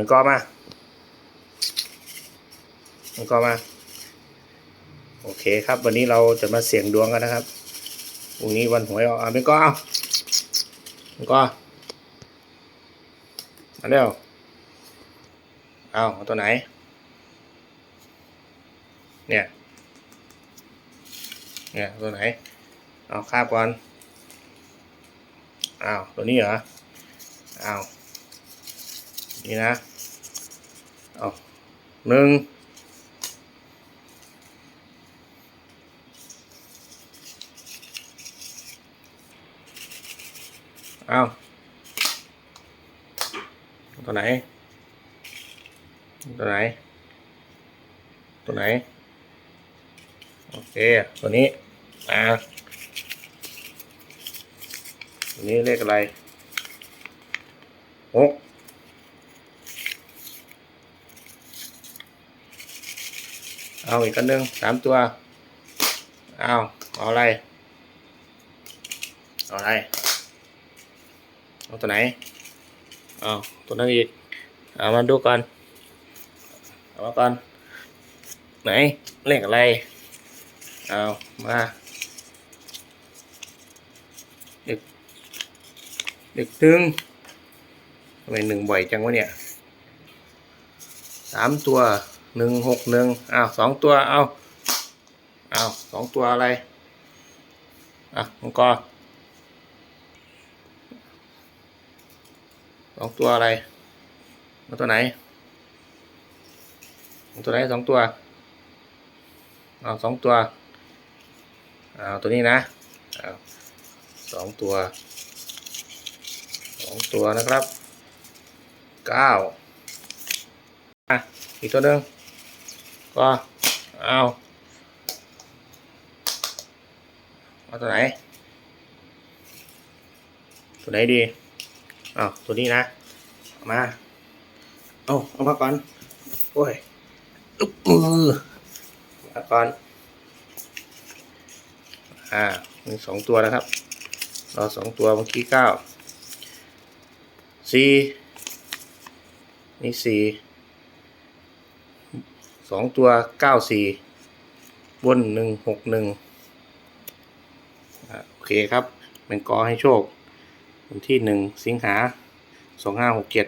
มือนกอมาเหมือนกอมา โอเคครับ วันนี้เราจะมาเสี่ยงดวงกันนะครับพรุ่งนี้วันหวยออกอะเป็นกอเอาเป็นกอมาเร็วเอาเอาตัวไหน เนี่ย เนี่ยตัวไหน เอาคาบก่อนอ้าวตัวนี้เหรออ้าว นี่นะเอาหนึ่งเอาตัวไหน ตัวไหน ตัวไหน โอเค ตัวนี้ อ่าตัวนี้เลขอะไรหก เอาอีกกันหนึ่งสามตัว เอาเอาอะไร เอาอะไร เอาตัวไหน เอาตัวนั้นอีก เอามาดูก่อน เอามาก่อน ไหนเลขอะไร เอามาเด็กเด็กหนึ่งทำไมหนึ่งบ่อยจังวะเนี่ยสามตัว หนึ่งหกหนึ่งอ้าวสองตัวเอาเอาสองตัวอะไรอะมังกรสองตัวอะไรเอาตัวไหนตัวไหนสองตัวเอาสองตัวเอาตัวนี้นะเอาสองตัวสองตัวนะครับเก้าอะอีกตัวหนึ่ง ก็เอาเอาตัวไหน ตัวไหนดีเอาตัวนี้นะ มาเอาเอามาก่อน โอ้ยอึ๊บมือมาก่อน อ่ามีสองตัวนะครับรอสองตัวเมื่อกี้เก้าสี่นี่สี่ สองตัวเก้าสี่บนหนึ่งหกหนึ่งอ่าโอเคครับ เป็นกอให้โชค วันที่หนึ่งสิงหาสองห้าหกเจ็ด